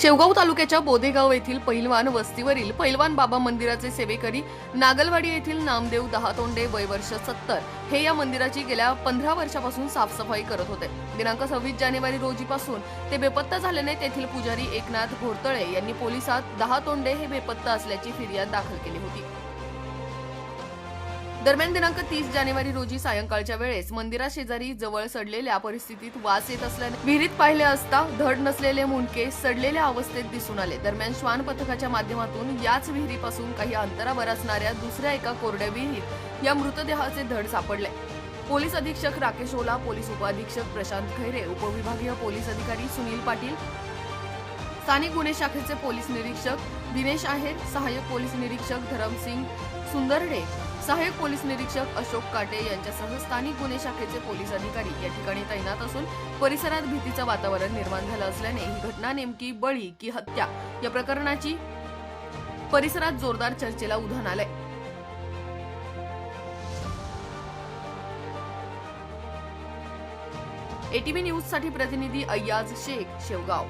शेवगाव तालुक्याच्या बोदेगाव येथील पैलवान वस्तीवरील पैलवान बाबा मंदिराचे सेवेकरी नागलवाडी येथील नामदेव दहातोंडे वय वर्ष सत्तर हे या मंदिराची गेल्या पंधरा वर्षापासून साफसफाई करत होते. दिनांक सव्वीस जानेवारी रोजीपासून ते बेपत्ता झाल्याने तेथील पुजारी एकनाथ घोरतळे यांनी पोलिसात दहातोंडे हे बेपत्ता असल्याची फिर्याद दाखल केली होती. दरम्यान दिनांक तीस जानेवारी रोजी सायंकाळच्या वेळेस मंदिराशेजारी जवळ सडलेल्या परिस्थितीत वास येत असल्याने विहिरीत पाहिले असता धड नसलेले मुंडके सडलेल्या अवस्थेत दिसून आले. दरम्यान श्वान पथकाच्या माध्यमातून याच विहिरीपासून काही अंतरावर असणाऱ्या दुसऱ्या एका कोरड्या विहिरीत या मृतदेहाचे धड सापडले. पोलीस अधीक्षक राकेश ओला पोलीस उपअधीक्षक प्रशांत खैरे उपविभागीय पोलीस अधिकारी सुनील पाटील स्थानिक गुन्हे शाखेचे पोलीस निरीक्षक दिनेश आहेर सहाय्यक पोलीस निरीक्षक धरमसिंग सुंदरडे सहाय्यक पोलीस निरीक्षक अशोक काटे यांच्यासह स्थानिक गुन्हे शाखेचे पोलीस अधिकारी या ठिकाणी तैनात असून परिसरात भीतीचं वातावरण निर्माण झालं असल्याने ही घटना नेमकी बळी की हत्या या प्रकरणाची परिसरात जोरदार चर्चेला उधाण आलंय. एटीव्ही न्यूजसाठी प्रतिनिधी अय्याज शेख शेवगाव.